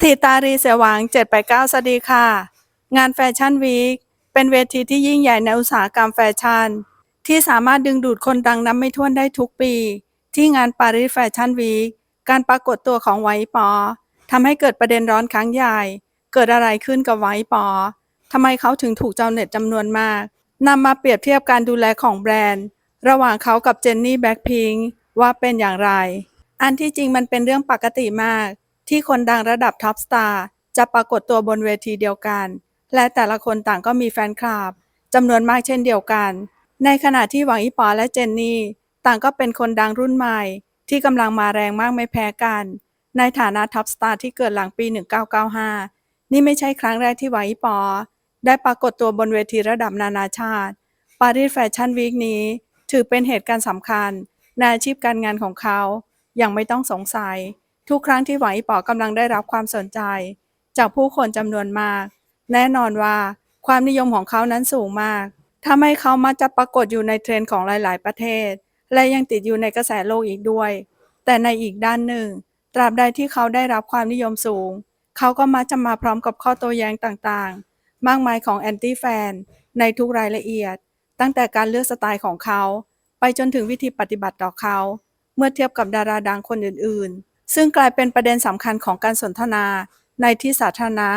ทีตารีเสวัง789สวัสดีค่ะ งานแฟชั่นวีคเป็นเวทีที่ยิ่งใหญ่ในอุตสาหกรรมแฟชั่น ที่สามารถดึงดูดคนดังนับไม่ถ้วนได้ทุกปี ที่งานปารีสแฟชั่นวีคการปรากฏตัวของไวท์ปอทำให้เกิดประเด็นร้อนครั้งใหญ่ เกิดอะไรขึ้นกับไวท์ปอทำไมเขาถึงถูกเจ้าเน็ตจำนวนมากนำมาเปรียบเทียบการดูแลของแบรนด์ ระหว่างเขากับเจนนี่แบ็คพิงค์ว่าเป็นอย่างไร อันที่จริงมันเป็นเรื่องปกติมาก ที่คนดังระดับท็อปสตาร์จะปรากฏตัวบนเวทีเดียวกัน และแต่ละคนต่างก็มีแฟนคลับจำนวนมากเช่นเดียวกัน ในขณะที่หวังอีปอและเจนนี่ต่างก็เป็นคนดังรุ่นใหม่ ที่กำลังมาแรงมากไม่แพ้กัน ในฐานะท็อปสตาร์ที่เกิดหลังปี 1995 นี่ไม่ใช่ครั้งแรกที่หวังอีปอ ได้ปรากฏตัวบนเวทีระดับนานาชาติปารีสแฟชั่นวีคนี้ ถือเป็นเหตุการณ์สำคัญในอาชีพการงานของเขาอย่างไม่ต้องสงสัย ทุกครั้งที่หวังอีป๋อกำลังได้รับความสนใจ จากผู้คนจำนวนมาก แน่นอนว่าความนิยมของเขานั้นสูงมากทำให้เขามักจะปรากฏอยู่ในเทรนด์ของหลาย ๆ ประเทศ และยังติดอยู่ในกระแสโลกอีกด้วย แต่ในอีกด้านหนึ่ง ตราบใดที่เขาได้รับความนิยมสูง เขาก็มักจะมาพร้อมกับข้อโต้แย้งต่าง ๆ มากมายของแอนตี้แฟนในทุกรายละเอียด ตั้งแต่การเลือกสไตล์ของเขา ไปจนถึงวิธีปฏิบัติต่อเขา เมื่อเทียบกับดาราดังคนอื่น ๆ ซึ่งกลายเป็นประเด็นสำคัญของการสนทนา ในที่สาธารณะ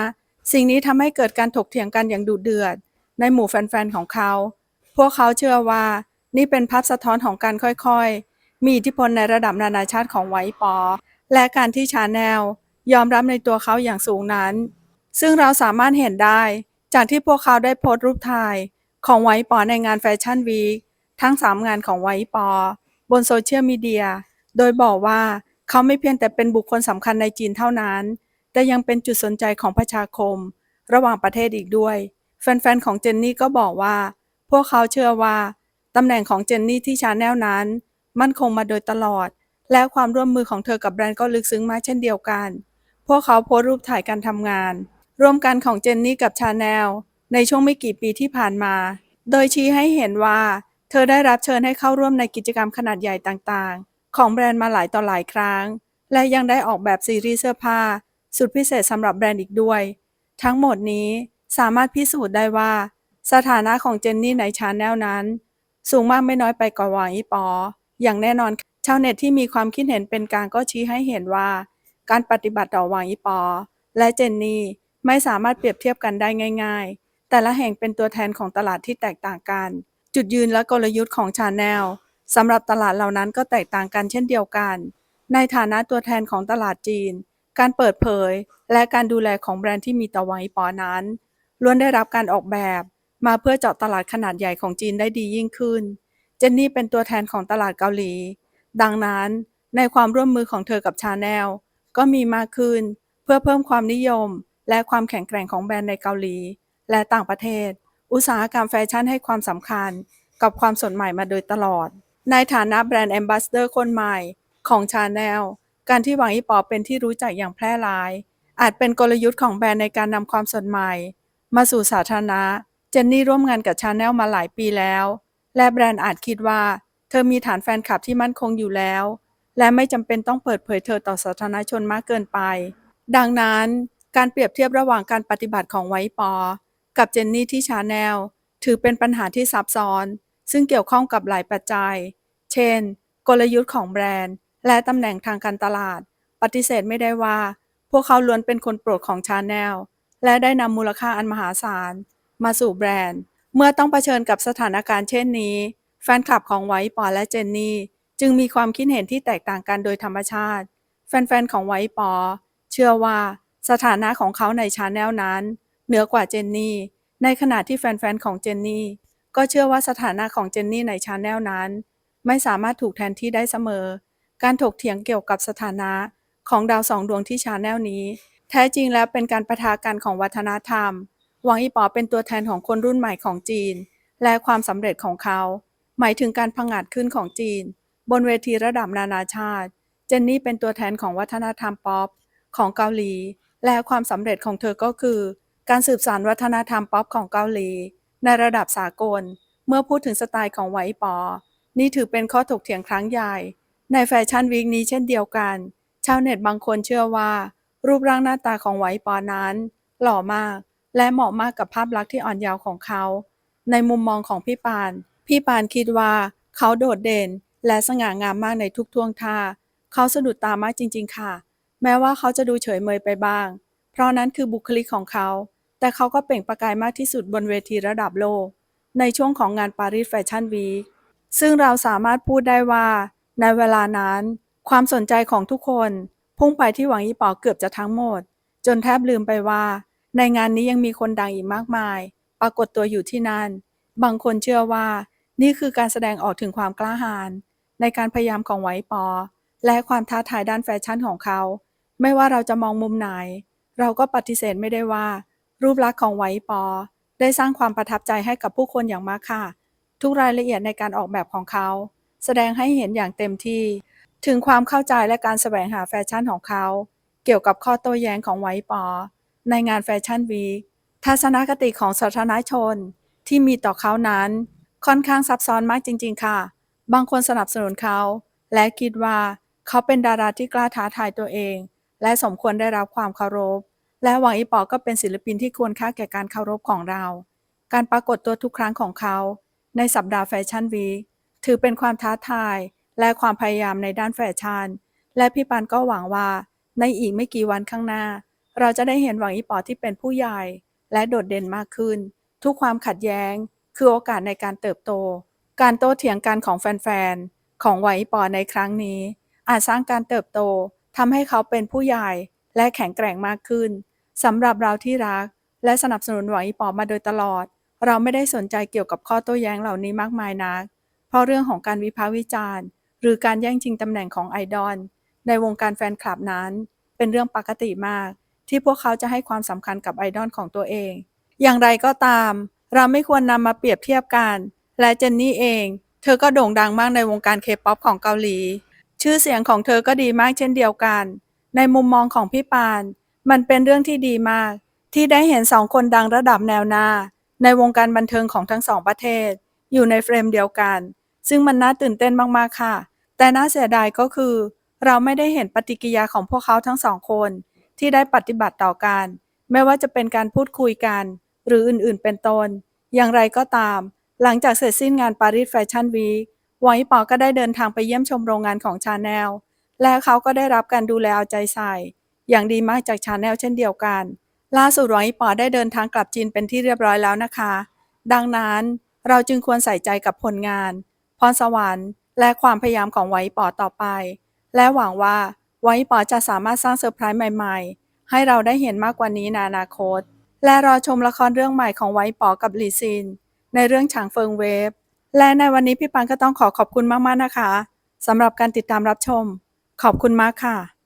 สิ่งนี้ทำให้เกิดการถกเถียงกันอย่างดุเดือด ในหมู่แฟนๆของเขา พวกเขาเชื่อว่า นี่เป็นภาพสะท้อนของการค่อยๆ มีอิทธิพลในระดับนานาชาติของไวท์ปอ และการที่ชาแนลยอมรับในตัวเขาอย่างสูงนั้น ซึ่งเราสามารถเห็นได้ จากที่พวกเขาได้โพสต์รูปถ่ายของไวท์ปอในงานแฟชั่นวีคทั้ง 3 งานของไวท์ปอ บนโซเชียลมีเดีย โดยบอกว่า เขาไม่เพียงแต่เป็นบุคคลสำคัญในจีนเท่านั้น แต่ยังเป็นจุดสนใจของประชาคม ระหว่างประเทศอีกด้วย แฟนๆ ของเจนนี่ก็บอกว่า พวกเขาเชื่อว่าตำแหน่งของเจนนี่ที่ชาแนลนั้น มั่นคงมาโดยตลอด และความร่วมมือของเธอกับแบรนด์ก็ลึกซึ้งมากเช่นเดียวกัน พวกเขาโพสต์รูปถ่ายการทำงาน ร่วมกันของเจนนี่กับชาแนลในช่วงไม่กี่ปีที่ผ่านมา โดยชี้ให้เห็นว่า เธอได้รับเชิญให้เข้าร่วมในกิจกรรมขนาดใหญ่ต่างๆ ของแบรนด์มาหลายต่อหลายครั้ง และยังได้ออกแบบซีรีส์เสื้อผ้า สุดพิเศษสำหรับแบรนด์อีกด้วย ทั้งหมดนี้สามารถพิสูจน์ได้ว่า สถานะของเจนนี่ในชาแนลนั้น สูงมากไม่น้อยไปกว่าวังอีปอ อย่างแน่นอนชาวเน็ตที่มีความคิดเห็นเป็นกลางก็ชี้ให้เห็นว่า การปฏิบัติต่อวังอีปอ และเจนนี่ไม่สามารถเปรียบเทียบกันได้ง่าย ๆ แต่ละแห่งเป็นตัวแทนของตลาดที่แตกต่างกัน จุดยืนและกลยุทธ์ของชาแนล สำหรับตลาดเหล่านั้นก็แตกต่างกันเช่นเดียวกัน ในฐานะตัวแทนของตลาดจีน การเปิดเผย และการดูแลของแบรนด์ที่มีต่อหวังอีปอนั้นล้วนได้รับการออกแบบ มาเพื่อเจาะตลาดขนาดใหญ่ของจีนได้ดียิ่งขึ้น เจนนี่เป็นตัวแทนของตลาดเกาหลี ดังนั้นในความร่วมมือของเธอกับชาแนลก็มีมากขึ้น เพื่อเพิ่มความนิยม และความแข็งแกร่งของแบรนด์ในเกาหลี และต่างประเทศ อุตสาหกรรมแฟชั่นให้ความสำคัญ กับความสดใหม่มาโดยตลอด ในฐานะแบรนด์แอมบาสเดอร์คนใหม่ของชาแนลการที่หวังอีปอเป็นที่รู้จักอย่างแพร่หลาย อาจเป็นกลยุทธ์ของแบรนด์ในการนำความสดใหม่ มาสู่สาธารณะ เจนนี่ร่วมงานกับชาแนลมาหลายปีแล้ว และแบรนด์อาจคิดว่า เธอมีฐานแฟนคลับที่มั่นคงอยู่แล้ว และไม่จำเป็นต้องเปิดเผยเธอต่อสาธารณชนมากเกินไป ดังนั้น การเปรียบเทียบระหว่างการปฏิบัติของไวท์ปอ กับเจนนี่ที่ชาแนลถือเป็นปัญหาที่ซับซ้อน ซึ่งเกี่ยวข้องกับหลายปัจจัย เช่น กลยุทธ์ของแบรนด์ และตำแหน่งทางการตลาด ปฏิเสธไม่ได้ว่า พวกเขาล้วนเป็นคนโปรดของชาแนลและได้นำมูลค่าอันมหาศาล มาสู่แบรนด์ เมื่อต้องเผชิญกับสถานการณ์เช่นนี้ แฟนคลับของไวท์ปอและเจนนี่ จึงมีความคิดเห็นที่แตกต่างกันโดยธรรมชาติ แฟนๆของไวท์ปอ เชื่อว่าสถานะของเขาในชาแนลนั้น เหนือกว่าเจนนี่ ในขณะที่แฟนๆของเจนนี่ก็เชื่อว่าสถานะของเจนนี่ในชาแนลนั้น ไม่สามารถถูกแทนที่ได้เสมอ การถกเถียงเกี่ยวกับสถานะของดาวสองดวงที่ชาแนลนี้ แท้จริงแล้วเป็นการประทะกันของวัฒนธรรมหวังอีป๋อเป็นตัวแทนของคนรุ่นใหม่ของจีน และความสำเร็จของเขา หมายถึงการพังอาจขึ้นของจีน บนเวทีระดับนานาชาติ เจนนี่เป็นตัวแทนของวัฒนธรรมป๊อปของเกาหลี และความสำเร็จของเธอก็คือ การสืบสานวัฒนธรรมป๊อปของเกาหลี ในระดับสากล เมื่อพูดถึงสไตล์ของไวท์ปอ นี่ถือเป็นข้อถกเถียงครั้งใหญ่ ในแฟชั่นวีคนี้เช่นเดียวกัน ชาวเน็ตบางคนเชื่อว่า รูปร่างหน้าตาของไวปอนั้น หล่อมาก และเหมาะมากกับภาพลักษณ์ที่อ่อนเยาว์ของเขา ในมุมมองของพี่ปาน พี่ปานคิดว่าเขาโดดเด่น และสง่างามมากในทุกท่วงท่า เขาสะดุดตามากจริง ๆ ค่ะ แม้ว่าเขาจะดูเฉยเมยไปบ้าง เพราะนั้นคือบุคลิกของเขา แต่เขาก็เปล่งประกายมากที่สุดบนเวทีระดับโลก ในช่วงของงานปารีสแฟชั่นวีค ซึ่งเราสามารถพูดได้ว่า ในเวลานั้น ความสนใจของทุกคน พุ่งไปที่หวังอีป๋อเกือบจะทั้งหมด จนแทบลืมไปว่า ในงานนี้ยังมีคนดังอีกมากมาย ปรากฏตัวอยู่ที่นั่น บางคนเชื่อว่า นี่คือการแสดงออกถึงความกล้าหาญในการพยายามของไหวปอ และความท้าทายด้านแฟชั่นของเขา ไม่ว่าเราจะมองมุมไหน เราก็ปฏิเสธไม่ได้ว่า รูปลักษณ์ของไหวปอ ได้สร้างความประทับใจให้กับผู้คนอย่างมากค่ะ ทุกรายละเอียดในการออกแบบของเขา แสดงให้เห็นอย่างเต็มที่ ถึงความเข้าใจและการแสวงหาแฟชั่นของเขา เกี่ยวกับข้อโต้แย้งของไวปอ ในงานแฟชั่นวีทัศนคติของสาธารณชน ที่มีต่อเขานั้น ค่อนข้างซับซ้อนมากจริง ๆ ค่ะ บางคนสนับสนุนเขา และคิดว่าเขาเป็นดาราที่กล้าท้าทายตัวเอง และสมควรได้รับความเคารพ และหวังอีปอก็เป็นศิลปินที่ควรค่าแก่การเคารพของเรา การปรากฏตัวทุกครั้งของเขา ในสัปดาห์แฟชั่นวีคถือเป็นความท้าทาย และความพยายามในด้านแฟชั่น และพี่ปันก็หวังว่า ในอีกไม่กี่วันข้างหน้า เราจะได้เห็นหวังอีปอที่เป็นผู้ใหญ่ และโดดเด่นมากขึ้น ทุกความขัดแย้ง คือโอกาสในการเติบโต การโต้เถียงกันของแฟนๆ ของหวังอีปอในครั้งนี้ อาจสร้างการเติบโตทำให้เขาเป็นผู้ใหญ่และแข็งแกร่งมากขึ้นสำหรับเราที่รัก และสนับสนุนหวังอีปอมาโดยตลอด เราไม่ได้สนใจเกี่ยวกับข้อโต้แย้งเหล่านี้มากมายนัก เพราะเรื่องของการวิพากษ์วิจารณ์ หรือการแย่งชิงตำแหน่งของไอดอลในวงการแฟนคลับนั้น เป็นเรื่องปกติมาก ที่พวกเขาจะให้ความสำคัญกับไอดอลของตัวเอง อย่างไรก็ตาม เราไม่ควรนำมาเปรียบเทียบกัน และเจนนี่เอง เธอก็โด่งดังมากในวงการเคป๊อปของเกาหลี ชื่อเสียงของเธอก็ดีมากเช่นเดียวกัน ในมุมมองของพี่ปาน มันเป็นเรื่องที่ดีมาก ที่ได้เห็นสองคนดังระดับแนวหน้า ในวงการบันเทิงของทั้งสองประเทศ อยู่ในเฟรมเดียวกัน ซึ่งมันน่าตื่นเต้นมากๆค่ะ แต่น่าเสียดายก็คือ เราไม่ได้เห็นปฏิกิริยาของพวกเขาทั้งสองคน ที่ได้ปฏิบัติต่อกันไม่ว่าจะเป็นการพูดคุยกัน หรืออื่นๆเป็นต้น อย่างไรก็ตาม หลังจากเสร็จสิ้นงานปารีสแฟชั่นวีคไวปอก็ได้เดินทางไปเยี่ยมชมโรงงานของชาแนลและเขาก็ได้รับการดูแลเอาใจใส่ อย่างดีมากจากชาแนลเช่นเดียวกัน ล่าสุดหวงอีปอได้เดินทางกลับจีนเป็นที่เรียบร้อยแล้วนะคะ ดังนั้นเราจึงควรใส่ใจกับผลงาน พรสวรรค์ และความพยายามของไวอีปอต่อไป และหวังว่าไวอีปอจะสามารถสร้างเซอร์ไพรส์ใหม่ๆ ให้เราได้เห็นมากกว่านี้ในอนาคต และรอชมละครเรื่องใหม่ของไวอีปอกับหลีซิน ในเรื่องฉางเฟิงเวฟและในวันนี้พี่ปันก็ต้องขอขอบคุณมากๆนะคะสำหรับการติดตามรับชม ขอบคุณมากค่ะ